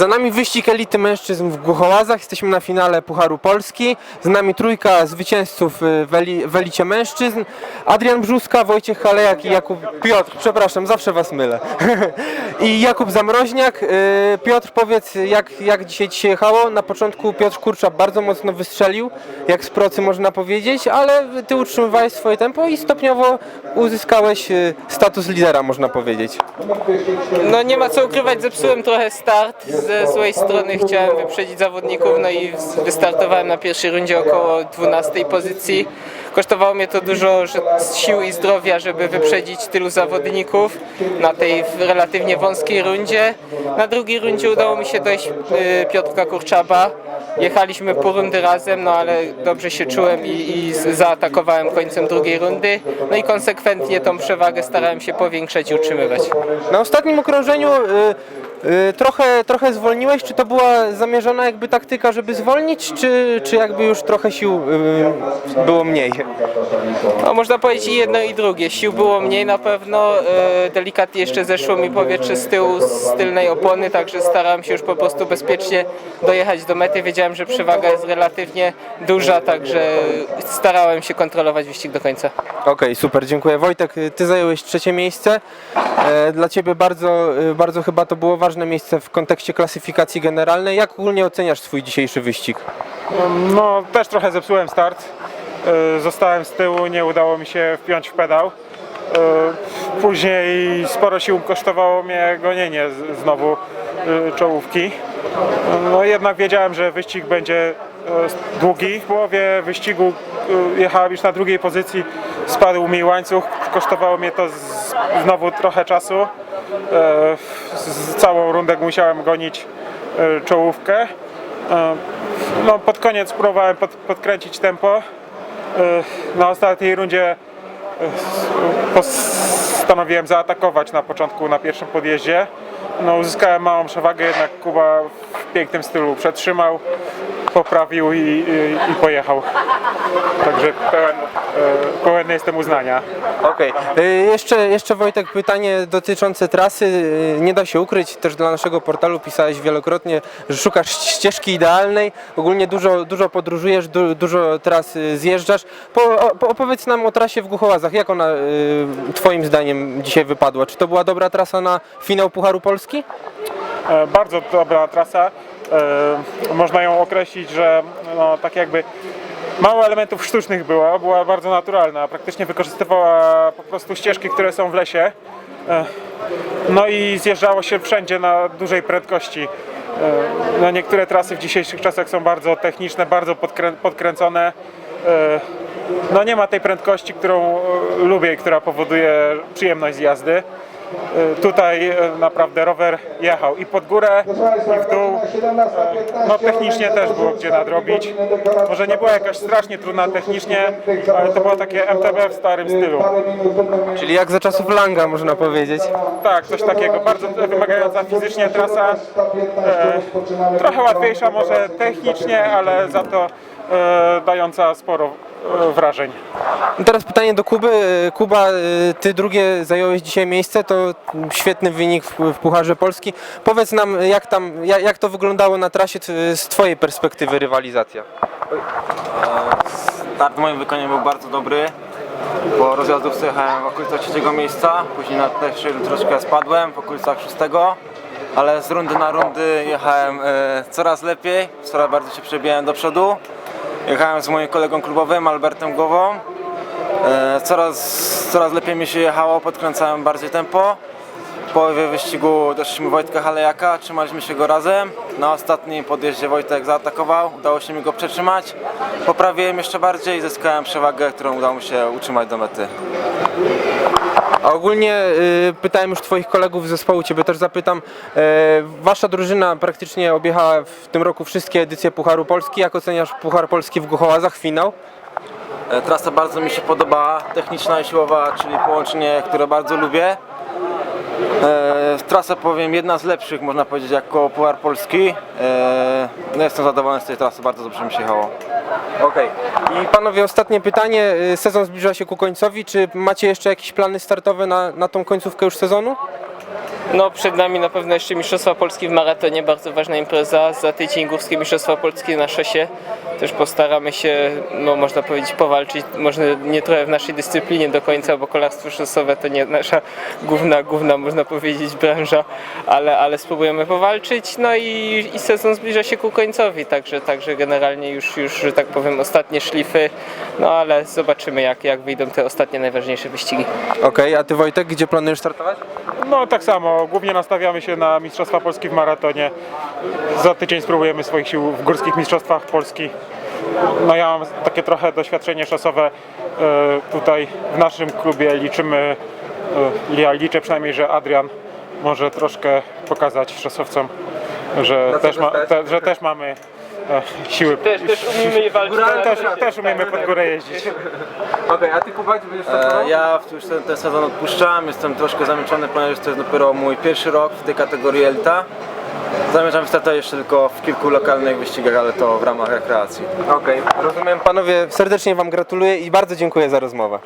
Za nami wyścig elity mężczyzn w Głuchołazach. Jesteśmy na finale Pucharu Polski. Z nami trójka zwycięzców y, w, eli, w elicie mężczyzn. Adrian Brzuska, Wojciech Halejak i Jakub Piotr. Przepraszam, zawsze was mylę. I Jakub Zamroźniak. Y, Piotr, powiedz, jak, jak dzisiaj ci się jechało? Na początku Piotr Kurcza bardzo mocno wystrzelił, jak z procy można powiedzieć, ale ty utrzymywałeś swoje tempo i stopniowo uzyskałeś y, status lidera, można powiedzieć. No nie ma co ukrywać, zepsułem trochę start. Ze złej strony chciałem wyprzedzić zawodników, no i wystartowałem na pierwszej rundzie około 12 pozycji. Kosztowało mnie to dużo sił i zdrowia, żeby wyprzedzić tylu zawodników na tej relatywnie wąskiej rundzie. Na drugiej rundzie udało mi się dojść y, Piotrka Kurczaba. Jechaliśmy pół rundy razem, no ale dobrze się czułem i, i zaatakowałem końcem drugiej rundy. No i konsekwentnie tą przewagę starałem się powiększać i utrzymywać. Na ostatnim okrążeniu y, trochę, trochę zwolniłeś. Czy to była zamierzona jakby taktyka, żeby zwolnić, czy, czy jakby już trochę sił y, było mniej? No, można powiedzieć jedno i drugie. Sił było mniej na pewno, e, delikatnie jeszcze zeszło mi powietrze z tyłu, z tylnej opony, także starałem się już po prostu bezpiecznie dojechać do mety. Wiedziałem, że przewaga jest relatywnie duża, także starałem się kontrolować wyścig do końca. Okej, super, dziękuję. Wojtek, y, ty zająłeś trzecie miejsce. E, Dla ciebie bardzo, y, bardzo chyba to było ważne miejsce w kontekście klasyfikacji generalnej. Jak ogólnie oceniasz swój dzisiejszy wyścig? No, też trochę zepsułem start. Y, Zostałem z tyłu, nie udało mi się wpiąć w pedał. Y, Później sporo sił kosztowało mnie gonienie znowu y, czołówki. No jednak wiedziałem, że wyścig będzie długi. W połowie wyścigu y, jechałem już na drugiej pozycji, spadł mi łańcuch, kosztowało mnie to znowu trochę czasu. Y, z- Całą rundę musiałem gonić czołówkę. E, No, pod koniec próbowałem pod, podkręcić tempo. E, Na ostatniej rundzie e, postanowiłem zaatakować na początku na pierwszym podjeździe. No, uzyskałem małą przewagę, jednak Kuba w pięknym stylu przetrzymał, poprawił i, i, i pojechał. Także pełen, e, pełen jestem uznania. Okej. Y, Jeszcze, jeszcze Wojtek pytanie dotyczące trasy. Y, Nie da się ukryć, też dla naszego portalu pisałeś wielokrotnie, że szukasz ścieżki idealnej. Ogólnie dużo, dużo podróżujesz, du, dużo tras zjeżdżasz. Po, opowiedz nam o trasie w Głuchołazach. Jak ona twoim zdaniem dzisiaj wypadła? Czy to była dobra trasa na finał Pucharu Polski? E, Bardzo dobra trasa. E, Można ją określić, że no, tak jakby mało elementów sztucznych było, była bardzo naturalna. Praktycznie wykorzystywała po prostu ścieżki, które są w lesie. E, No i zjeżdżało się wszędzie na dużej prędkości. No, niektóre trasy w dzisiejszych czasach są bardzo techniczne, bardzo podkrę- podkręcone. No nie ma tej prędkości, którą lubię i która powoduje przyjemność z jazdy. E, Tutaj e, naprawdę rower jechał i pod górę, i w dół. E, No technicznie też było gdzie nadrobić. Może nie była jakaś strasznie trudna technicznie, ale to było takie MTB w starym stylu. Czyli jak za czasów Langa można powiedzieć. Tak, coś takiego. Bardzo wymagająca fizycznie trasa. E, trochę łatwiejsza może technicznie, ale za to e, dająca sporo wrażeń. I teraz pytanie do Kuby. Kuba, y, ty drugie zająłeś dzisiaj miejsce, to świetny wynik w, Pucharze Polski. Powiedz nam, jak, tam, jak, to wyglądało na trasie z twojej perspektywy rywalizacja? Start w moim wykonaniu był bardzo dobry. Po rozjazdówce jechałem w okolicach trzeciego miejsca, później na pierwszej troszkę spadłem, w okolicach szóstego, ale z rundy na rundy jechałem e, coraz lepiej, coraz bardziej się przebijałem do przodu. Jechałem z moim kolegą klubowym, Albertem Głową. E, coraz, coraz lepiej mi się jechało, podkręcałem bardziej tempo. W połowie wyścigu doszliśmy Wojtka Halejaka, trzymaliśmy się go razem. Na ostatnim podjeździe Wojtek zaatakował, udało się mi go przetrzymać. Poprawiłem jeszcze bardziej i zyskałem przewagę, którą udało mi się utrzymać do mety. Ogólnie y, pytałem już twoich kolegów z zespołu, ciebie też zapytam. E, wasza drużyna praktycznie objechała w tym roku wszystkie edycje Pucharu Polski. Jak oceniasz Puchar Polski w Głuchołazach, finał? E, Trasa bardzo mi się podoba, techniczna i siłowa, czyli połączenie, które bardzo lubię. E, trasa powiem jedna z lepszych, można powiedzieć, jako Puchar Polski. E, no jestem zadowolony z tej trasy, bardzo dobrze mi się jechało. Okej. I panowie, ostatnie pytanie. Y, Sezon zbliża się ku końcowi. Czy macie jeszcze jakieś plany startowe na, na tą końcówkę już sezonu? No przed nami na pewno jeszcze Mistrzostwa Polski w maratonie, bardzo ważna impreza. Za tydzień Górskie Mistrzostwa Polski na szosie. Też postaramy się, no można powiedzieć, powalczyć. Może nie trochę w naszej dyscyplinie do końca, bo kolarstwo szosowe to nie nasza główna, główna można powiedzieć, branża, ale, ale spróbujemy powalczyć. No i, i sezon zbliża się ku końcowi, także, także generalnie już, już, że tak powiem, ostatnie szlify. No ale zobaczymy, jak, jak wyjdą te ostatnie najważniejsze wyścigi. Okej, a ty Wojtek, gdzie planujesz startować? No tak samo, głównie nastawiamy się na Mistrzostwa Polski w maratonie. Za tydzień spróbujemy swoich sił w Górskich Mistrzostwach Polski. No ja mam takie trochę doświadczenie szosowe e, tutaj w naszym klubie liczymy, e, ja liczę przynajmniej, że Adrian może troszkę pokazać szosowcom, że, też, ma, te, że też mamy siły. Też, też umiemy walczyć. Te, też, też umiemy pod górę jeździć. Okej, a ty Kuba, gdzie będziesz startował? E, ja już ten, ten sezon odpuszczam, jestem troszkę zamęczony, ponieważ to jest dopiero mój pierwszy rok w tej kategorii Elita. Zamierzam startować jeszcze tylko w kilku lokalnych wyścigach, ale to w ramach rekreacji. Okej, rozumiem. Panowie, serdecznie wam gratuluję i bardzo dziękuję za rozmowę.